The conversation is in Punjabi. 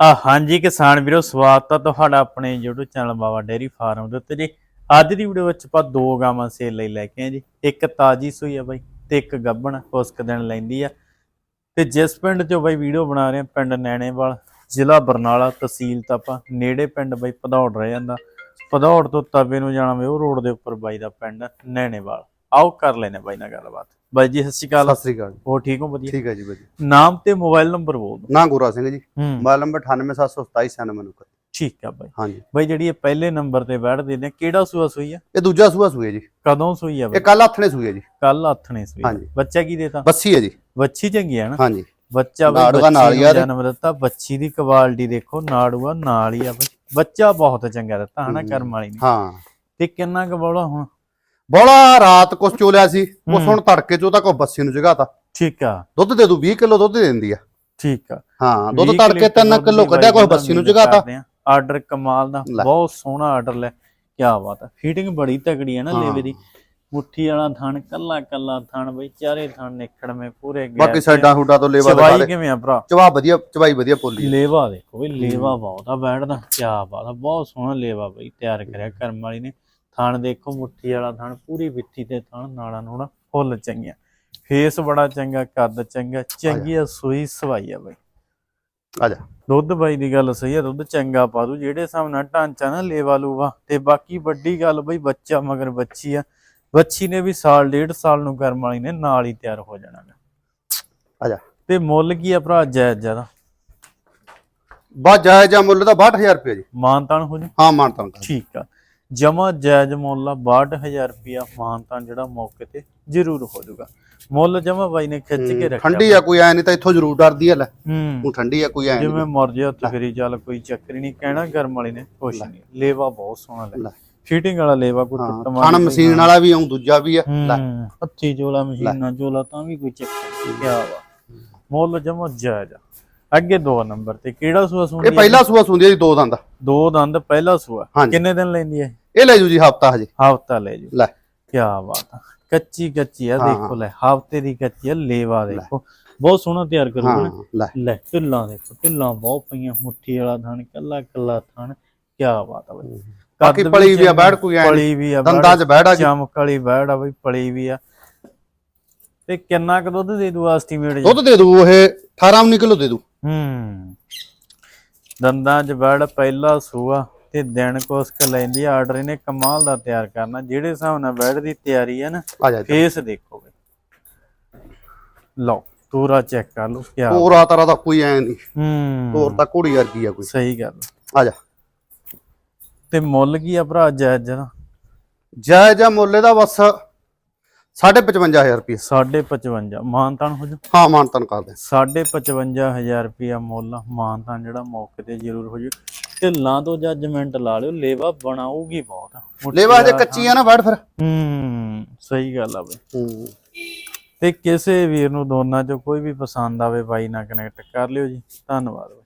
ਆ ਹਾਂਜੀ ਕਿਸਾਨ ਵੀਰੋ, ਸਵਾਗਤ ਆ ਤੁਹਾਡਾ ਆਪਣੇ YouTube channel Baba dairy farm ਦੇ ਉੱਤੇ ਜੀ। ਅੱਜ ਦੀ ਵੀਡੀਓ ਵਿੱਚ ਆਪਾਂ ਦੋ ਗਾਵਾਂ ਸੇਲ ਲਈ ਲੈ ਕੇ ਆਏ ਜੀ। ਇੱਕ ਤਾਜੀ ਸੂਈ ਆ ਬਾਈ ਤੇ ਇੱਕ ਗੱਬਣ ਕੁਛ ਕੁ ਦਿਨ ਲੈਂਦੀ ਆ। ਤੇ ਜਿਸ ਪਿੰਡ 'ਚੋਂ ਬਾਈ ਵੀਡੀਓ ਬਣਾ ਰਹੇ ਆ, ਪਿੰਡ ਨੈਣੇਵਾਲ, ਜ਼ਿਲ੍ਹਾ ਬਰਨਾਲਾ ਤਹਿਸੀਲ ਤਾਂ ਆਪਾਂ ਨੇੜੇ ਪਿੰਡ ਬਾਈ ਭਦੌੜ ਰਹਿ ਜਾਂਦਾ। ਭਦੌੜ ਤੋਂ ਤਵੇ ਨੂੰ ਜਾਣਾ ਵੇ, ਉਹ ਰੋਡ ਦੇ ਉੱਪਰ ਬਾਈ ਦਾ ਪਿੰਡ ਨੈਣੇਵਾਲ। ਆਓ ਕਰ ਲੈਨੇ ਬਾਈ ਨਾਲ ਗੱਲਬਾਤ। ਬਾਈ ਜੀ ਸਤਿ ਸ਼੍ਰੀ ਅਕਾਲ। ਸਤਿ ਸ੍ਰੀ ਅਕਾਲ। ਹੋਰ ਠੀਕ ਹੋ? ਵਧੀਆ? ਠੀਕ ਹੈ ਜੀ ਵਧੀਆ। ਨਾਮ ਤੇ ਮੋਬਾਈਲ ਨੰਬਰ ਬੋਲ ਦਿਓ। ਨਾ ਗੋਰਾ ਸਿੰਘ ਜੀ। ਹੂੰ। ਮੋਬਾਈਲ ਨੰਬਰ 98727999 ਠੀਕ ਆ ਬਾਈ। ਹਾਂਜੀ। ਬਾਈ ਜਿਹੜੀ ਇਹ ਪਹਿਲੇ ਨੰਬਰ ਤੇ ਬੈਠਦੇ ਨੇ ਕਿਹੜਾ ਸੂਆ ਸੂਈ ਆ? ਇਹ ਦੂਜਾ ਸੂਆ ਸੂਏ ਜੀ। ਕਦੋਂ ਸੂਈ ਆ ਇਹ ਬਾਈ ਕੱਲ ਹੱਥ ਨੇ ਸੂਏ ਜੀ। ਕੱਲ ਹੱਥਣੇ ਸੂਈ। ਹਾਂਜੀ। ਬੱਚਾ ਕੀ ਦੇਤਾ? ਬੱਸੀ ਹੈ ਜੀ। ਬੱਚੀ ਚੰਗੀ ਆ ਨਾ? ਹਾਂਜੀ। ਬੱਚਾ ਬਈ ਨਾੜੂਆ ਬੱਚੀ ਨਾਲ ਨੂੰ ਯਾਰ। ਜਨਮ ਦਿੱਤਾ। ਬੱਚੀ ਦੀ ਕੁਆਲਿਟੀ ਦੇਖੋ ਨਾੜੂਆ ਨਾਲ ਹੀ ਆ ਬਈ। ਬੱਚਾ ਬਹੁਤ ਚੰਗਾ ਦਿੱਤਾ ਹਨਾ ਹੂੰ। ਕਰਮ ਵਾਲੀ ਨੇ। ਹਾਂ। ਤੇ ਕਿੰਨਾ ਕੁ ਬੋਲਾ ਹੁਣ? ਬੋਲਾ ਰਾਤ ਕੁਛ ਚੋਲਿਆ ਸੀ। ਉਸ ਹੁਣ ਤੜਕੇ ਚੋਂ ਤਾਂ ਕੋ ਬੱਸੀ ਨੂੰ ਜਗਾਤਾ। ਠੀਕ ਆ। ਦੁੱਧ ਦੇ ਦੂ 20 ਕਿਲੋ ਦੁੱਧ ਦਿੰਦੀ ਆ। ਠੀਕ ਆ। ਹਾਂ ਦੁੱਧ 20 ਤੜਕੇ 3 ਦੁੱਧ ਕਿਲੋ ਕੱਢਿਆ ਬਾਈ ਕੋਈ ਬੱਸੀ ਨੂੰ ਜਗਾਤਾ। ਆਰਡਰ ਕਮਾਲ ਦਾ। ਬਹੁਤ ਸੋਹਣਾ ਆਰਡਰ ਲੈ। ਕੀ ਬਾਤ ਆ। ਫੀਟਿੰਗ ਬੜੀ ਤਕੜੀ ਹੈ ਨਾ। ਲੇਵੇ ਦੀ। ਮੁੱਠੀ ਵਾਲਾ ਥਣ ਕੱਲਾ ਕੱਲਾ ਥਣ ਬਈ ਚਾਰੇ ਥਣ ਨਿਕੜਵੇਂ ਪੂਰੇ ਗੈਪ ਬਾਕੀ ਤੇ। ਸਾਈਡਾਂ ਹੁੱਡਾ ਤੋਂ ਲੇਵਾ ਚਵਾਈ ਦੇ। ਕਿਵੇਂ ਆ ਭਰਾ? ਚਵਾ ਵਧੀਆ ਚਵਾਈ ਵਧੀਆ ਪੋਲੀ। ਲੇਵਾ ਦੇਖੋ ਵੀ ਲੇਵਾ ਬਹੁਤ ਆ ਬੈਠਦਾ। ਕੀ ਬਾਤ ਆ ਬਹੁਤ ਸੋਹਣਾ ਲੇਵਾ ਬਈ ਤਿਆਰ ਕਰਿਆ ਕਰਮ ਵਾਲੀ ਨੇ। ਥਣ ਦੇਖੋ ਮੁੱਠੀ ਵਾਲਾ ਥਣ ਪੂਰੀ ਵਿੱਥੀ ਤੇ ਥਣ ਨਾੜਾ ਨੂੜਾ ਫੁੱਲ ਚੰਗੀਆਂ। ਫੇਸ ਬੜਾ ਚੰਗਾ ਕੱਦ ਚੰਗਾ ਚੰਗੀ ਆ ਸੂਈ ਸਵਾਈ ਆ ਬਈ। ਆ ਜਾ। ਦੁੱਧ ਬਾਈ ਦੀ ਗੱਲ ਸਹੀ ਆ ਦੁੱਧ ਚੰਗਾ ਪਾ ਦੂ ਜਿਹੜੇ ਹਿਸਾਬ ਨਾਲ ਢਾਂਚਾ ਨਾ ਲੇਵਾ ਲੂਵਾ ਤੇ ਬਾਕੀ ਵੱਡੀ ਗੱਲ ਬਈ ਬੱਚਾ ਮਗਰ ਬੱਚੀ ਆ। ਬੱਚੀ ਨੇ ਵੀ ਸਾਲ ਡੇਢ ਸਾਲ ਨੂੰ ਕਰਮ ਵਾਲੀ ਨੇ ਨਾਲ ਹੀ ਤਿਆਰ ਹੋ ਜਾਣਾ। ਆ ਜਾ। ਤੇ ਮੁੱਲ ਕੀ ਆ ਭਰਾ ਜਾਇਜ਼ ਜ਼ਿਆਦਾ? ਬਾ ਜਾਇਜ਼ ਆ ਮੁੱਲ ਦਾ 62000 ਰੁਪਏ ਜੀ। ਮਾਨਤਾਨ ਹੋ ਜੂ ਹਾਂ ਮਾਨਤਾ ਕਰ ਠੀਕ ਆ। ਜਮਾ ਜਾਇਜ਼ ਮੁੱਲ ਆ 62000 ਰੁਪਿਆ ਮਾਨਤਾਨ ਜਿਹੜਾ ਮੌਕੇ ਤੇ ਜ਼ਰੂਰ ਹੋ ਜਾਊਗਾ। ਮੁੱਲ ਜਮਾ ਬਾਈ ਨੇ ਖਿੱਚ ਕੇ ਰੱਖਿਆ ਠੰਡੀ ਆ ਕੋਈ ਐ ਨਹੀਂ ਤਾਂ ਇੱਥੋਂ ਜ਼ਰੂਰ ਡਰਦੀ ਆ ਲੈ। ਹੂੰ। ਠੰਡੀ ਆ ਕੋਈ ਐ ਜਿਵੇਂ ਮਰਜ਼ੀ ਹੱਥ ਫੇਰੀ ਚੱਲ ਕੋਈ ਚੱਕਰ ਨਹੀਂ ਕਹਿਣਾ ਗਰਮ ਵਾਲੀ ਨੇ ਕੁਛ ਨਹੀਂ। ਲੇਵਾ ਬਹੁਤ ਸੋਹਣਾ ਲੈ। ਫਿਟਿੰਗ ਵਾਲਾ ਲੇਵਾ ਕੋਈ ਹਾਂ ਟੁੱਟ ਖਾਣ ਮਸ਼ੀਨ ਵਾਲਾ ਵੀ ਆਉਂ ਦੂਜਾ ਵੀ ਆ। ਲੈ। ਹੱਥੀ ਜੋਲਾ ਮਸ਼ੀਨਾਂ ਜੋਲਾ ਤਾਂ ਵੀ ਕੋਈ ਚੱਕਰ ਨਹੀਂ ਕਿਆ ਵਾ ਮੁੱਲ ਜਮਾ ਜਾਇਜ਼। ਅੱਗੇ ਦੋ ਨੰਬਰ ਤੇ ਕਿਹੜਾ ਸੂਆ ਇਹ ਸੁਣਦੀ ਪਹਿਲਾ ਸੂਆ ਸੁੰਦੀ ਆ ਜੀ ਦੋ ਦੰਦ। ਦੋ ਦੰਦ ਪਹਿਲਾ ਸੂਆ। ਹਾਂਜੀ। ਕਿੰਨੇ ਦਿਨ ਲੈਂਦੀ ਹੈ? ਇਹ ਲੈ ਜੂ ਜੀ ਹਫਤਾ ਹਜੇ। ਹਫਤਾ ਲੈ ਜੂ ਲੈ। ਕੀ ਬਾਤ ਆ। ਕੱਚੀ ਕੱਚੀ ਆ ਹਾਂ। ਦੇਖੋ ਲੈ ਹਫ਼ਤੇ ਦੀ ਕੱਚੀ ਆ ਲੇਵਾ ਦੇਖੋ। ਬਹੁਤ ਸੋਹਣਾ ਤਿਆਰ ਕਰੂਗਾ ਨਾ ਹਾਂ ਲੈ। ਲੈ ਢਿੱਲਾਂ ਦੇਖੋ ਢਿੱਲਾਂ ਬਹੁਤ ਪਈਆਂ ਮੁੱਠੀ ਵਾਲਾ ਥਣ ਕੱਲਾ ਕੱਲਾ ਥਣ। ਕੀ ਬਾਤ ਆ ਬਈ। ਬਾਕੀ ਕੱਦ ਪਲੀ ਵੀ ਆ ਚੰਗਾ, ਬੈੜ ਕੋਈ ਐ ਨੀ। ਪਲੀ ਵੀ ਆ ਦੰਦਾਂ 'ਚ ਬੈੜ ਆ ਜੀ। ਚਮਕ ਵਾਲੀ ਬੈੜ ਆ ਬਈ ਪਲੀ ਵੀ ਆ। ਤੇ ਕਿੰਨਾ ਕੁ ਦੁੱਧ ਦੇ ਦੂ ਐਸਟੀਮੇਟ ਦੁੱਧ ਦੇ ਦੂ ਇਹ 18 19 ਕਿਲੋ ਦੇ ਦੂ। ਹੂੰ। ਦੰਦਾਂ 'ਚ ਬੈੜ ਪਹਿਲਾ ਸੂਆ ਤੇ ਦਿਨ ਕੋਸ ਕ ਲੈਂਦੀ ਆਰਡਰ ਇਹਨੇ ਕਮਾਲ ਦਾ ਤਿਆਰ ਕਰਨਾ। ਜਿਹੜੇ ਹਿਸਾਬ ਨਾਲ ਬੈੜ ਦੀ ਤਿਆਰੀ ਹੈ ਨਾ ਆ ਜਾ ਜੀ ਫੇਸ ਦੇਖੋ ਬਈ। ਲਓ ਪੂਰਾ ਚੈੱਕ ਕਰ ਲਓ ਕੀ ਹੋਰ ਆ ਤਰ੍ਹਾਂ ਦਾ ਕੋਈ ਐ ਨਹੀਂ। ਹੂੰ। ਹੋਰ ਤਾਂ ਘੋੜੀ ਵਰਗੀ ਆ ਕੋਈ। ਸਹੀ ਗੱਲ। ਆ ਜਾ। ਤੇ ਮੁੱਲ ਕੀ ਆ ਭਰਾ ਜਾਇਜ਼ ਜਰਾ ਜਾਇਜ਼ ਆ ਮੁੱਲ ਇਹਦਾ ਬਸ 55000 ਰੁਪਏ 55 ਮਾਨਤਾਨ ਹੋ ਜਾ। ਹਾਂ ਮਾਨਤਨ ਕਰਦੇ 55000 ਰੁਪਿਆ ਮੁੱਲ ਮਾਨਤਾਨ ਜਿਹੜਾ ਮੌਕੇ ਤੇ ਜ਼ਰੂਰ ਹੋ ਜੂ ਢਿੱਲਾਂ ਤੋਂ ਜੱਜਮੈਂਟ ਲਾ ਲਿਓ ਲੇਵਾ ਬਣਾਉਗੀ ਬਹੁਤ। ਆ। ਮੁੱਠੀ ਲੇਵਾ ਜੇ ਵਾਲਾ ਕੱਚੀ ਆ ਨਾ ਬੈੜ ਫਿਰ। ਹੂੰ ਸਹੀ ਗੱਲ ਆ ਬਈ। ਹੂੰ। ਤੇ ਕਿਸੇ ਵੀਰ ਨੂੰ ਦੋਨਾਂ ਚੋਂ ਕੋਈ ਵੀ ਪਸੰਦ ਆਵੇ ਬਾਈ ਨਾਲ ਕਨੈਕਟ ਕਰ ਲਿਓ ਜੀ। ਧੰਨਵਾਦ ਬਾਈ।